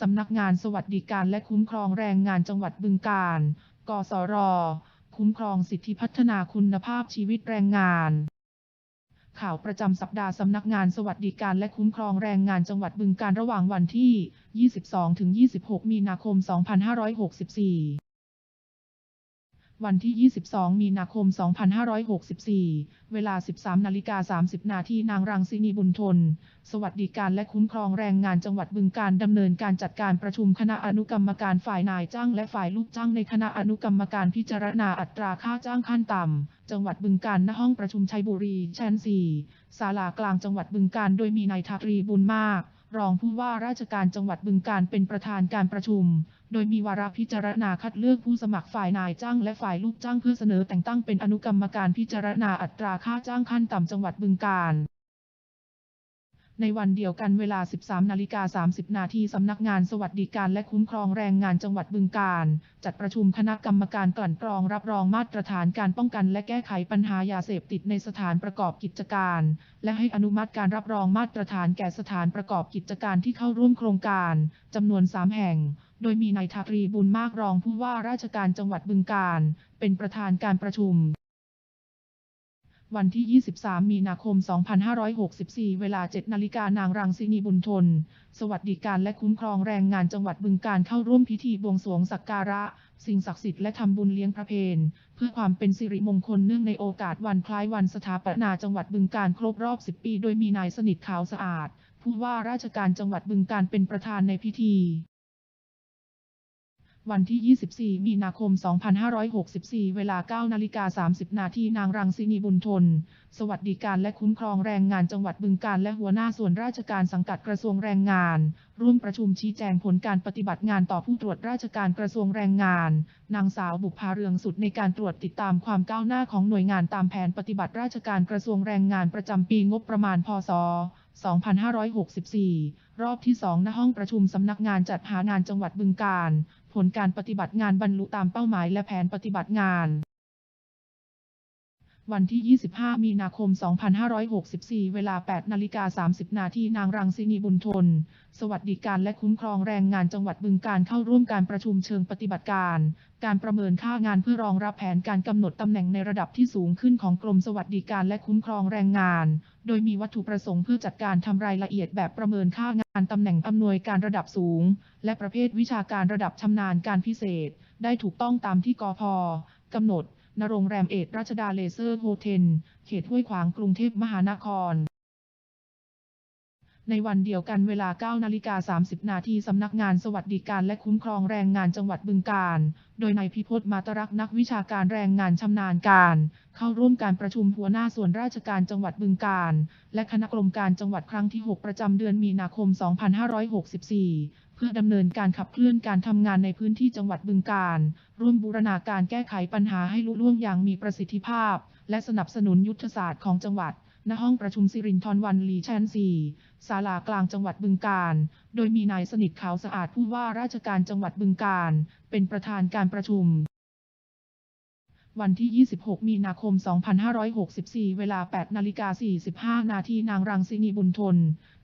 สำนักงานสวัสดิการและคุ้มครองแรงงานจังหวัดบึงกาฬ กสร คุ้มครองสิทธิพัฒนาคุณภาพชีวิตแรงงาน ข่าวประจำสัปดาห์สำนักงานสวัสดิการและคุ้มครองแรงงานจังหวัดบึงกาฬระหว่างวันที่ 22-26 มีนาคม 2564 วันที่ 22 มีนาคม 2564 เวลา 13 นาฬิกา 30 นาทีนางรังสินีบุญทน สวัสดิการและคุ้มครองแรงงานจังหวัดบึงกาฬดำเนินการจัดการประชุมคณะอนุกรรมการฝ่ายนายจ้างและฝ่ายลูกจ้างในคณะอนุกรรมการพิจารณาอัตราค่าจ้างขั้นต่ำ จังหวัดบึงกาฬณห้องประชุมชัยบุรีชั้น 4 ศาลากลางจังหวัดบึงกาฬโดยมีนายทารีบุญมาก รองผู้ว่าราชการจังหวัดบึงการเป็นประธานการประชุม โดยมีวาระพิจารณาคัดเลือกผู้สมัครฝ่ายนายจ้างและฝ่ายลูกจ้างเพื่อเสนอแต่งตั้งเป็นอนุกรรมการพิจารณาอัตราค่าจ้างขั้นต่ำจังหวัดบึงการ ในวันเดียวกันเวลา 13นาฬิกา30 นาทีสำนักงานสวัสดิการและคุ้มครองแรงงานจังหวัดบึงกาฬจัดประชุมคณะกรรมการกลั่นกรองรับรองมาตรฐานการป้องกันและแก้ไขปัญหายาเสพติดในสถานประกอบกิจการ และให้อนุมัติการรับรองมาตรฐานแก่สถานประกอบกิจการที่เข้าร่วมโครงการจำนวน 3 แห่ง โดยมีนายทารีบุญมากรองผู้ว่าราชการจังหวัดบึงกาฬเป็นประธานการประชุม วันที่ 23 มีนาคม 2564 เวลา 7 นาฬิกานางรังสินีบุญทน สวัสดิการและคุ้มครองแรงงานจังหวัดบึงกาฬเข้าร่วมพิธีบวงสรวงสักการะ สิ่งศักดิ์สิทธิ์และทำบุญเลี้ยงพระเพนเพื่อความเป็นสิริมงคลเนื่องในโอกาสวันคล้ายวันสถาปนาจังหวัดบึงกาฬครบรอบ 10 ปี โดยมีนายสนิทขาวสะอาด ผู้ว่าราชการจังหวัดบึงกาฬเป็นประธานในพิธี วันที่ 24 มีนาคม 2564 เวลา 9 นาฬิกา 30 นาที นางรังสินีบุญทน สวัสดิการและคุ้มครองแรงงานจังหวัดบึงกาฬและหัวหน้าส่วนราชการสังกัดกระทรวงแรงงาน ร่วมประชุมชี้แจงผลการปฏิบัติงานต่อผู้ตรวจราชการกระทรวงแรงงาน นางสาวบุภาเรืองสุดในการตรวจติดตามความก้าวหน้าของหน่วยงานตามแผนปฏิบัติราชการกระทรวงแรงงานประจำปีงบประมาณ พศ 2564 รอบที่ 2 ณ ห้องประชุมสำนักงานจัดหางานจังหวัดบึงกาฬผลการปฏิบัติงานบรรลุตามเป้าหมายและแผนปฏิบัติงาน วันที่ 25 มีนาคม 2564 เวลา 8 นาฬิกา 30 นาที นางรังสินีบุญทน สวัสดิการและคุ้มครองแรงงานจังหวัดบึงกาฬเข้าร่วมการประชุมเชิงปฏิบัติการ การประเมินค่างานเพื่อรองรับแผนการกำหนดตำแหน่งในระดับที่สูงขึ้นของกรมสวัสดิการและคุ้มครองแรงงาน โดยมีวัตถุประสงค์เพื่อจัดการทำรายละเอียดแบบประเมินค่างานตำแหน่งอำนวยการระดับสูง และประเภทวิชาการระดับชำนาญการพิเศษ ได้ถูกต้องตามที่กพกำหนด ณโรงแรมเอดรัชดาเลเซอร์โฮเทล เขตห้วยขวางกรุงเทพมหานคร ในวันเดียวกันเวลา 9 นาฬิกา 30 นาทีสำนักงานสวัสดิการและคุ้มครองแรงงานจังหวัดบึงกาฬโดยนายพิพจน์มาตรักนักวิชาการแรงงานชำนาญการ เข้าร่วมการประชุมหัวหน้าส่วนราชการจังหวัดบึงกาฬและคณะกรมการจังหวัดครั้งที่ 6 ประจำเดือนมีนาคม 2564 เพื่อดำเนินการขับเคลื่อนการทำงานในพื้นที่จังหวัดบึงกาฬร่วมบูรณาการแก้ไขปัญหาให้ลุล่วงอย่างมีประสิทธิภาพ และสนับสนุนยุทธศาสตร์ของจังหวัด ณห้องประชุมสิรินทรวันลีชั้น4ศาลากลางจังหวัดบึงกาฬโดยมีนายสนิทขาวสะอาดผู้ว่าราชการจังหวัดบึงกาฬเป็นประธานการประชุม วันที่ 26 มีนาคม 2564 เวลา 8นาฬิกา45 นาทีนางรังสินีบุญทน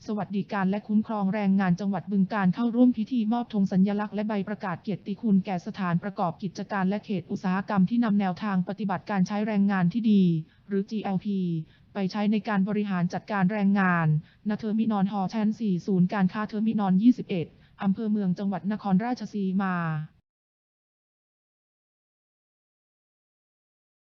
สวัสดิการและคุ้มครองแรงงานจังหวัดบึงกาฬเข้าร่วมพิธีมอบธงสัญลักษณ์และใบประกาศเกียรติคุณแก่สถานประกอบกิจการและเขตอุตสาหกรรมที่นำแนวทางปฏิบัติการใช้แรงงานที่ดี หรือ GLP ไปใช้ในการบริหารจัดการแรงงานณเทอร์มินอลฮอลล์ชั้น4ศูนย์การค้าเทอร์มินอล21อำเภอเมืองจังหวัดนครราชสีมา